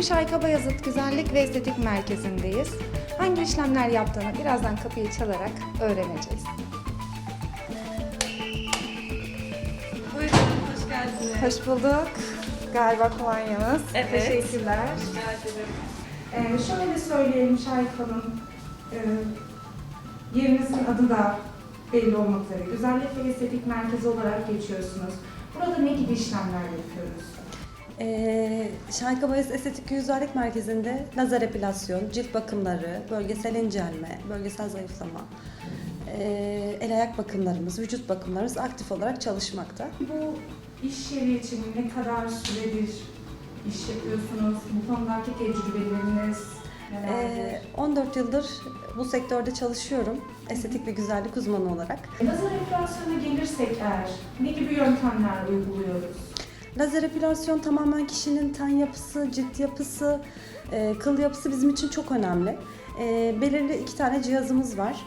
Bugün Şayka Bayazıt Güzellik ve Estetik Merkezi'ndeyiz. Hangi işlemler yaptığını birazdan kapıyı çalarak öğreneceğiz. Buyurun, hoş geldiniz. Hoş bulduk. Galiba kolonyamız. Evet. Teşekkürler. Ederim. Ee, şöyle söyleyelim Şayka Hanım. Ee, yerinizin adı da belli olmak üzere. Güzellik ve Estetik Merkezi olarak geçiyorsunuz. Burada ne gibi işlemler yapıyoruz? Ee, Şayka Bayız Estetik Güzellik Merkezi'nde lazer epilasyon, cilt bakımları, bölgesel incelme, bölgesel zayıflama, ee, el ayak bakımlarımız, vücut bakımlarımız aktif olarak çalışmakta. Bu iş yeri için ne kadar süredir iş yapıyorsunuz? Bu konudaki tecrübeleriniz nelerdir? Ee, 14 yıldır bu sektörde çalışıyorum. Estetik ve güzellik uzmanı olarak. Lazer epilasyona gelirsek eğer ne gibi yöntemler uyguluyoruz? Lazer epilasyon tamamen kişinin ten yapısı, cilt yapısı, e, kıl yapısı bizim için çok önemli. E, belirli iki tane cihazımız var.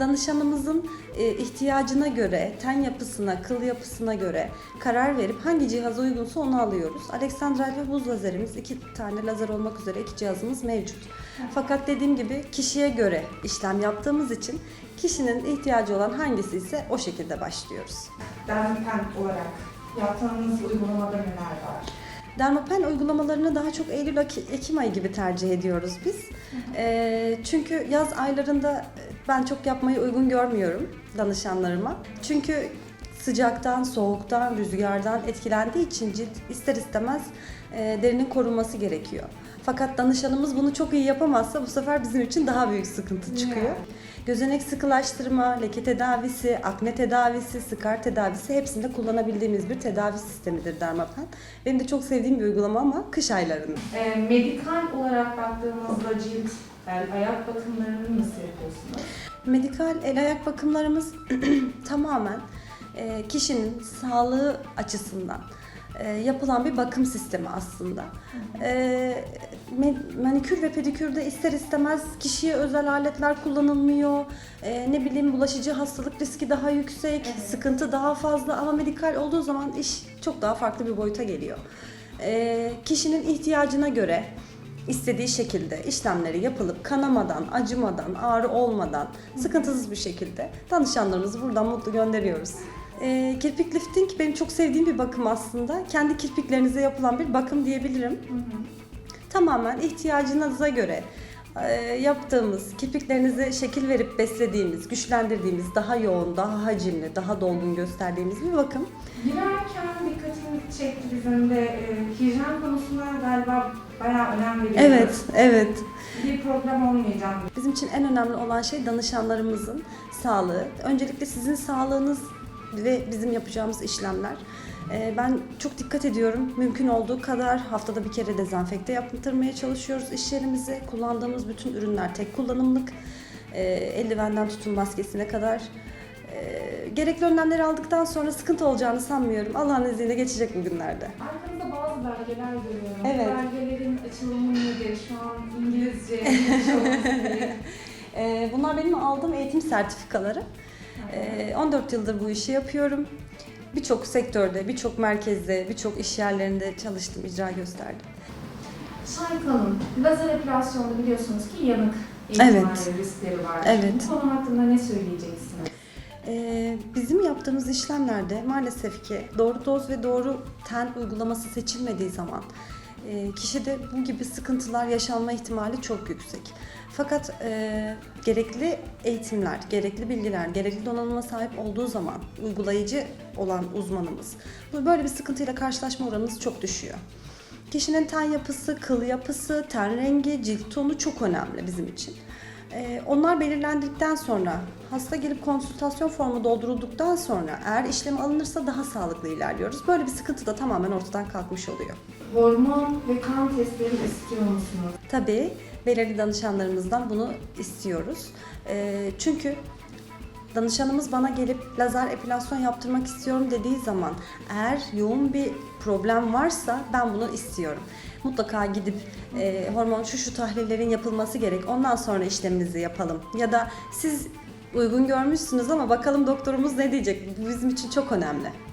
Danışanımızın e, ihtiyacına göre, ten yapısına, kıl yapısına göre karar verip hangi cihaz uygunsa onu alıyoruz. Alexandrel ve buz lazerimiz iki tane lazer olmak üzere iki cihazımız mevcut. Fakat dediğim gibi kişiye göre işlem yaptığımız için kişinin ihtiyacı olan hangisi ise o şekilde başlıyoruz. Dermipen olarak yaptığınız uygulamada neler var? Dermapen uygulamalarını daha çok Eylül Ekim ayı gibi tercih ediyoruz biz. Ee, çünkü yaz aylarında e, ben çok yapmayı uygun görmüyorum danışanlarıma. Çünkü sıcaktan, soğuktan, rüzgardan etkilendiği için cilt ister istemez e, derinin korunması gerekiyor. Fakat danışanımız bunu çok iyi yapamazsa bu sefer bizim için daha büyük sıkıntı çıkıyor. Yani. Gözenek sıkılaştırma, leke tedavisi, akne tedavisi, skar tedavisi hepsinde kullanabildiğimiz bir tedavi sistemidir Dermapen. Benim de çok sevdiğim bir uygulama ama kış aylarında. Ee, medikal olarak baktığımızda cilt, el, ayak bakımlarını nasıl yapıyorsunuz? Medikal el ayak bakımlarımız tamamen e, kişinin sağlığı açısından e, yapılan bir bakım sistemi aslında. E, manikür ve pedikürde ister istemez kişiye özel aletler kullanılmıyor. E, ne bileyim bulaşıcı hastalık riski daha yüksek, Evet. sıkıntı daha fazla ama medikal olduğu zaman iş çok daha farklı bir boyuta geliyor. E, kişinin ihtiyacına göre istediği şekilde işlemleri yapılıp kanamadan, acımadan, ağrı olmadan, sıkıntısız bir şekilde danışanlarımızı buradan mutlu gönderiyoruz. Ee, kirpik lifting benim çok sevdiğim bir bakım aslında. Kendi kirpiklerinize yapılan bir bakım diyebilirim. Tamamen ihtiyacınıza göre e, yaptığımız, kirpiklerinize şekil verip beslediğimiz, güçlendirdiğimiz, daha yoğun, daha hacimli, daha dolgun gösterdiğimiz bir bakım. Girerken dikkatimi çekti bizim de e, hijyen konusuna galiba bayağı önem veriyoruz. Evet, evet. Bir problem olmayacak. Bizim için en önemli olan şey danışanlarımızın sağlığı. Öncelikle sizin sağlığınız ve bizim yapacağımız işlemler. Ee, Ben çok dikkat ediyorum. Mümkün olduğu kadar haftada bir kere dezenfekte yaptırmaya çalışıyoruz iş yerimizi. Kullandığımız bütün ürünler tek kullanımlık. Ee, Eldivenden tutun maskesine kadar. Ee, Gerekli önlemleri aldıktan sonra sıkıntı olacağını sanmıyorum. Allah'ın izniyle geçecek bu günlerde. Arkamda bazı belgeler görüyorum. Evet. Belgelerin açılımı nedir? Şu an İngilizce, Bunlar benim aldığım eğitim sertifikaları. Ee, 14 yıldır bu işi yapıyorum. Birçok sektörde, birçok merkezde, birçok iş yerlerinde çalıştım, icra gösterdim. Şahik Hanım, lazer epilasyonda biliyorsunuz ki yanık Evet. ihtimali riskleri var. Evet. Bu konu hakkında ne söyleyeceksiniz? Ee, bizim yaptığımız işlemlerde maalesef ki doğru doz ve doğru ten uygulaması seçilmediği zaman e, kişide bu gibi sıkıntılar yaşanma ihtimali çok yüksek. Fakat e, gerekli eğitimler, gerekli bilgiler, gerekli donanıma sahip olduğu zaman uygulayıcı olan uzmanımız bu böyle bir sıkıntıyla karşılaşma oranımız çok düşüyor. Kişinin ten yapısı, kıl yapısı, ten rengi, cilt tonu çok önemli bizim için. Ee, onlar belirlendikten sonra, hasta gelip konsültasyon formu doldurulduktan sonra eğer işlem alınırsa daha sağlıklı ilerliyoruz. Böyle bir sıkıntı da tamamen ortadan kalkmış oluyor. Hormon ve kan testleri istiyor musunuz? Tabii belirli danışanlarımızdan bunu istiyoruz. Ee, çünkü danışanımız bana gelip lazer epilasyon yaptırmak istiyorum dediği zaman eğer yoğun bir problem varsa ben bunu istiyorum. Mutlaka gidip e, hormon şu şu tahlillerin yapılması gerek ondan sonra işlemimizi yapalım. Ya da siz uygun görmüşsünüz ama bakalım doktorumuz ne diyecek. Bu bizim için çok önemli.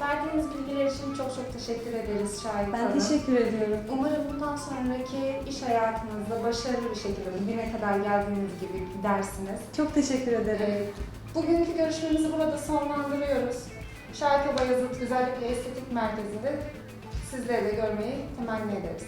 Verdiğiniz bilgiler için çok çok teşekkür ederiz Şahit Ben Hanım. teşekkür ediyorum. Umarım bundan sonraki iş hayatınızda başarılı bir şekilde bugüne kadar geldiğiniz gibi gidersiniz. Çok teşekkür ederim. Ee, Bugünkü görüşmemizi burada sonlandırıyoruz. Şahika Bayazıt Güzellik ve Estetik Merkezi'nde sizleri de görmeyi temenni ederiz.